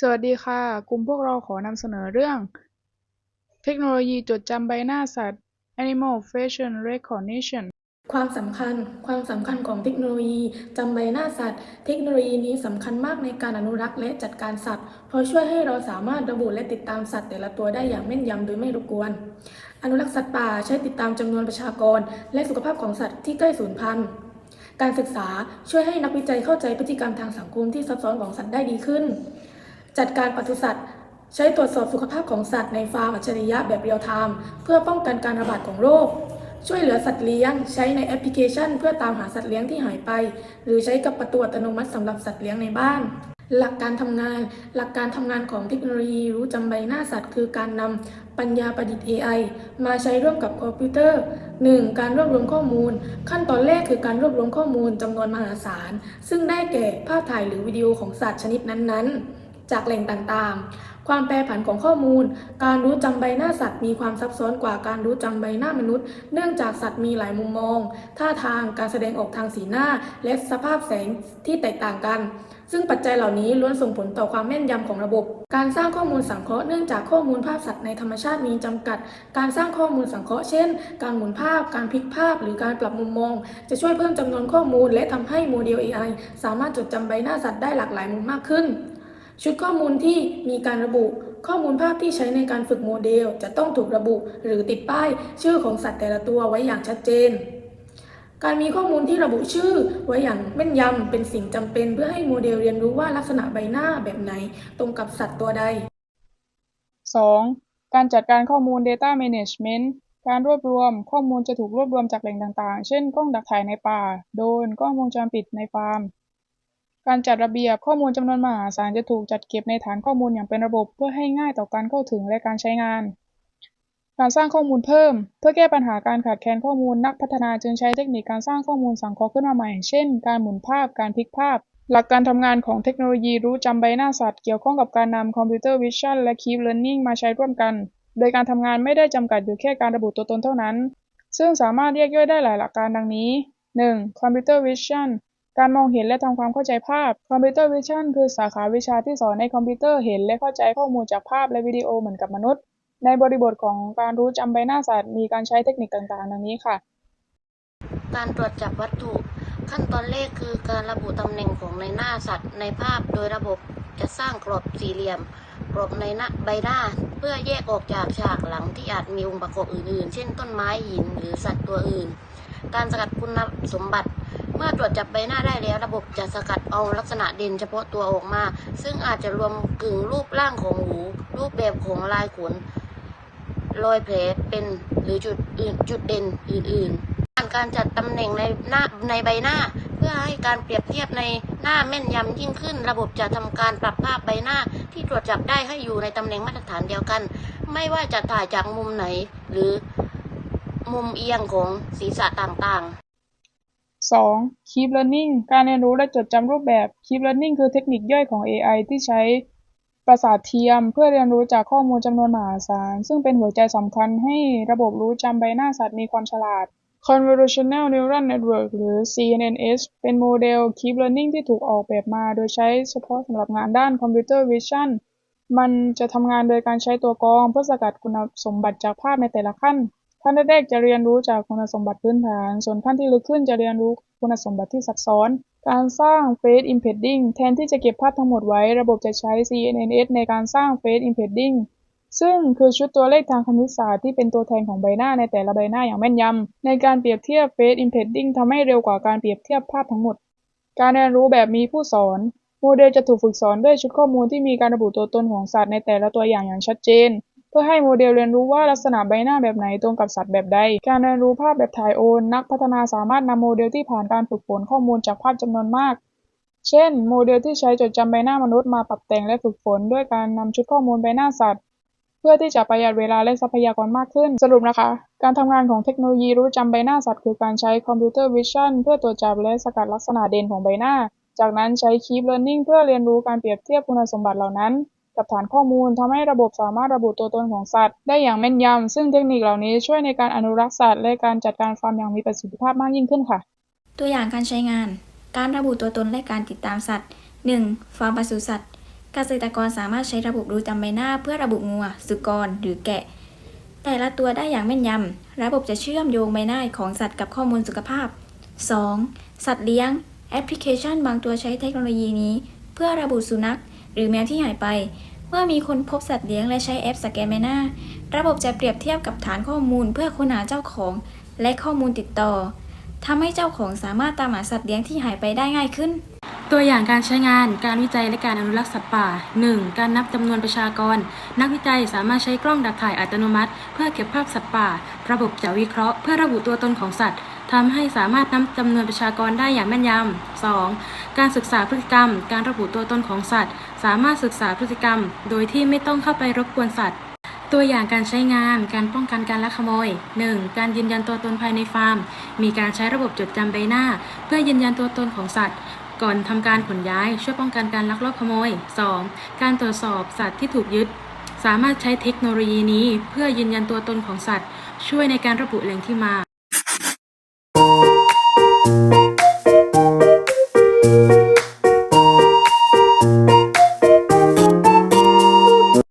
สวัสดีค่ะ กลุ่มพวกเราขอนำเสนอเรื่อง เทคโนโลยีจดจำใบหน้าสัตว์ Animal Facial Recognition ความสำคัญ ความสำคัญของเทคโนโลยีจำใบหน้าสัตว์ เทคโนโลยีนี้สำคัญมากในการอนุรักษ์และจัดการสัตว์ เพราะช่วยให้เราสามารถระบุและติดตามสัตว์แต่ละตัวได้อย่างแม่นยำโดยไม่รบกวน อนุรักษ์สัตว์ป่าใช้ติดตามจำนวนประชากร และสุขภาพของสัตว์ที่ใกล้สูญพันธุ์การศึกษาช่วยให้นักวิจัยเข้าใจพฤติกรรมทางสังคมที่ซับซ้อนของสัตว์ได้ดีขึ้น จัดการปศุสัตว์ ใช้ตรวจสอบสุขภาพของสัตว์ในฟาร์มอัจฉริยะแบบเรียลไทม์เพื่อป้องกันการระบาดของโรค ช่วยเหลือสัตว์เลี้ยง ใช้ในแอปพลิเคชัน เพื่อตามหาสัตว์เลี้ยงที่หายไป หรือใช้กับประตูอัตโนมัติสำหรับสัตว์เลี้ยงในบ้านหลักการทำงาน หลักการทำงานของเทคโนโลยีรู้จำใบหน้าสัตว์ คือการนำปัญญาประดิษฐ์ AI มาใช้ร่วมกับคอมพิวเตอร์ 1. การรวบรวมข้อมูล ขั้นตอนแรกคือการรวบรวมข้อมูลจำนวนมหาศาล ซึ่งได้แก่ภาพถ่ายหรือวิดีโอของสัตว์ชนิดนั้นๆ จากแหล่งต่างๆ ความแปรผันของข้อมูล การรู้จำใบหน้าสัตว์มีความซับซ้อนกว่าการรู้จำใบหน้ามนุษย์ เนื่องจากสัตว์มีหลายมุมมอง ท่าทาง การแสดงออกทางสีหน้า และสภาพแสงที่แตกต่างกัน ซึ่งปัจจัยเหล่านี้ล้วนส่งผลต่อความแม่นยำของระบบ การสร้างข้อมูลสังเคราะห์เนื่องจากข้อมูลภาพสัตว์ในธรรมชาติมีจำกัด การสร้างข้อมูลสังเคราะห์เช่น การหมุนภาพ การพลิกภาพ หรือการปรับมุมมอง จะช่วยเพิ่มจำนวนข้อมูล และทำให้โมเดล AI สามารถจดจำใบหน้าสัตว์ได้หลากหลายมุมมากขึ้น ชุดข้อมูลที่มีการระบุ ข้อมูลภาพที่ใช้ในการฝึกโมเดล จะต้องถูกระบุ หรือติดป้าย ชื่อของสัตว์แต่ละตัวไว้อย่างชัดเจน การมีข้อมูลที่ระบุชื่อไว้อย่างแม่นยำเป็นสิ่งจำเป็น เพื่อให้โมเดลเรียนรู้ว่าลักษณะใบหน้าแบบไหน ตรงกับสัตว์ตัวใด 2. การจัดการข้อมูล Data Management การรวบรวมข้อมูลจะถูกรวบรวมจากแหล่งต่างๆ เช่นกล้องดักถ่ายในป่า โดรนกล้องวงจรปิดในฟาร์ม การจัดระเบียบข้อมูลจำนวนมหาศาลจะถูกจัดเก็บในฐานข้อมูลอย่างเป็นระบบเพื่อให้ง่ายต่อการเข้าถึงและการใช้งาน การสร้างข้อมูลเพิ่ม เพื่อแก้ปัญหาการขาดแคลนข้อมูลนักพัฒนาจึงใช้เทคนิคการสร้างข้อมูลสังเคราะห์ขึ้นมาใหม่ เช่น การหมุนภาพ การพลิกภาพ หลักการทำงานของเทคโนโลยีรู้จำใบหน้าสัตว์เกี่ยวข้องกับการนำคอมพิวเตอร์วิชั่นและ Keep Learning มาใช้ร่วมกัน โดยการทำงานไม่ได้จำกัดอยู่แค่การระบุตัวตนเท่านั้น ซึ่งสามารถแยกย่อยได้หลายหลักการดังนี้ 1. Computer Vision การมองเห็นและทำความเข้าใจภาพ Computer Vision คือสาขาวิชาที่สอนให้คอมพิวเตอร์เห็นและเข้าใจข้อมูลจากภาพและวิดีโอเหมือนกับมนุษย์ ในบริบทของการรู้จำใบหน้าสัตว์มีการใช้เทคนิคต่างๆ ดังนี้ค่ะ การตรวจจับวัตถุ ขั้นตอนแรกคือการระบุตำแหน่งของในหน้าสัตว์ ในภาพโดยระบบจะสร้างกรอบสี่เหลี่ยม กรอบในหน้าใบหน้า เพื่อแยกออกจากฉากหลังที่อาจมีองค์ประกอบอื่นๆ เช่นต้นไม้หินหรือสัตว์ตัวอื่น การสกัดคุณสมบัติ เมื่อตรวจจับใบหน้าได้แล้ว ระบบจะสกัดเอาลักษณะเด่นเฉพาะตัวออกมา ซึ่งอาจจะรวมกึ่งรูปร่างของหู รูปแบบของลายขนรอยแผลเป็นหรือจุดอื่นจุดเด่นอื่นๆ การการจัดตำแหน่งในหน้าในใบหน้า เพื่อให้การเปรียบเทียบในหน้าแม่นยำยิ่งขึ้น ระบบจะทำการปรับภาพใบหน้าที่ตรวจจับได้ให้อยู่ในตำแหน่งมาตรฐานเดียวกัน ไม่ว่าจะถ่ายจากมุมไหนหรือมุมเอียงของศีรษะต่างๆ 2. Keep Learning การเรียนรู้และจดจำรูปแบบ Keep Learning คือเทคนิคย่อยของ AI ที่ใช้ประสาทเทียม เพื่อเรียนรู้จากข้อมูลจำนวนมหาศาล ซึ่งเป็นหัวใจสำคัญให้ระบบรู้จำใบหน้าสัตว์มีความฉลาด Convolutional Neural Network หรือ CNNS เป็นโมเดล Keep Learning ที่ถูกออกแบบมา โดยใช้เฉพาะสำหรับงานด้าน Computer Vision มันจะทำงานโดยการใช้ตัวกรองเพื่อสกัดคุณสมบัติจากภาพในแต่ละขั้น ขั้นแรกๆจะเรียนรู้จากคุณสมบัติพื้นฐาน ส่วนขั้นที่ลึกขึ้นจะเรียนรู้คุณสมบัติที่ซับซ้อน การสร้าง Face Embedding แทนที่จะเก็บภาพทั้งหมดไว้ ระบบจะใช้ CNNS ในการสร้าง Face Embedding ซึ่งคือชุดตัวเลขทางคณิตศาสตร์ที่เป็นตัวแทนของใบหน้าในแต่ละใบหน้าอย่างแม่นยำ ในการเปรียบเทียบ Face Embedding ทำให้เร็วกว่าการเปรียบเทียบภาพทั้งหมด การเรียนรู้แบบมีผู้สอนโมเดลจะถูกฝึกสอนด้วยชุดข้อมูลที่มีการระบุตัวตนของสัตว์ในแต่ละตัวอย่างอย่างชัดเจน พื่อให้โมเดลเรียนรู้ว่าลักษณะใบหน้าแบบไหนตรงกับสัตว์แบบใด การเรียนรู้ภาพแบบถ่ายโอน นักพัฒนาสามารถนำโมเดลที่ผ่านการฝึกฝนข้อมูลจากภาพจำนวนมาก เช่น โมเดลที่ใช้จดจำใบหน้ามนุษย์มาปรับแต่งและฝึกฝน ด้วยการนำชุดข้อมูลใบหน้าสัตว์ เพื่อที่จะประหยัดเวลาและทรัพยากรมากขึ้น สรุปนะคะ การทำงานของเทคโนโลยีรู้จำใบหน้าสัตว์ คือการใช้คอมพิวเตอร์วิชั่นเพื่อตรวจจับและสกัดลักษณะเด่นของใบหน้า จากนั้นใช้ Keep Learning เพื่อเรียนรู้การเปรียบเทียบคุณสมบัติเหล่านั้น กับฐานข้อมูลทำให้ระบบสามารถระบุตัวตนของสัตว์ ได้อย่างแม่นยำซึ่งเทคนิคเหล่านี้ช่วยในการอนุรักษ์สัตว์และการจัดการฟาร์มอย่างมีประสิทธิภาพมากยิ่งขึ้นค่ะ ตัวอย่างการใช้งาน การระบุตัวตนและการติดตามสัตว์ 1. ฟาร์มปศุสัตว์ เกษตรกรสามารถใช้ระบบรู้จำใบหน้าเพื่อระบุงัว สุกร หรือแกะ แต่ละตัวได้อย่างแม่นยำ ระบบจะเชื่อมโยงใบหน้าของสัตว์กับข้อมูลสุขภาพ 2. สัตว์เลี้ยง แอปพลิเคชันบางตัวใช้เทคโนโลยีนี้ เพื่อระบุสุนัข หรือแมวที่หายไป เมื่อมีคนพบสัตว์เลี้ยงและใช้แอปสแกนใบหน้าระบบจะเปรียบเทียบกับฐานข้อมูลเพื่อค้นหาเจ้าของ และข้อมูลติดต่อทำให้เจ้าของสามารถตามหาสัตว์เลี้ยงที่หายไปได้ง่ายขึ้น ตัวอย่างการใช้งาน การวิจัยและการอนุรักษ์สัตว์ป่า 1. การนับจำนวนประชากร นักวิจัยสามารถใช้กล้องดักถ่ายอัตโนมัติ เพื่อเก็บภาพสัตว์ป่า ระบบจะวิเคราะห์เพื่อระบุตัวตนของสัตว์ทำให้สามารถนับจำนวนประชากรได้อย่างแม่นยำ 2. การศึกษาพฤติกรรม การระบุตัวตนของสัตว์ สามารถศึกษาพฤติกรรม โดยที่ไม่ต้องเข้าไปรบกวนสัตว์ ตัวอย่างการใช้งาน การป้องกันการลักขโมย 1. การยืนยันตัวตนภายในฟาร์ม มีการใช้ระบบจดจำใบหน้า เพื่อยืนยันตัวตนของสัตว์ ก่อนทำการขนย้าย ช่วยป้องกันการลักลอบขโมย 2. การตรวจสอบสัตว์ที่ถูกยึด สามารถใช้เทคโนโลยีนี้ เพื่อยืนยันตัวตนของสัตว์ ช่วยในการระบุแหล่งที่มา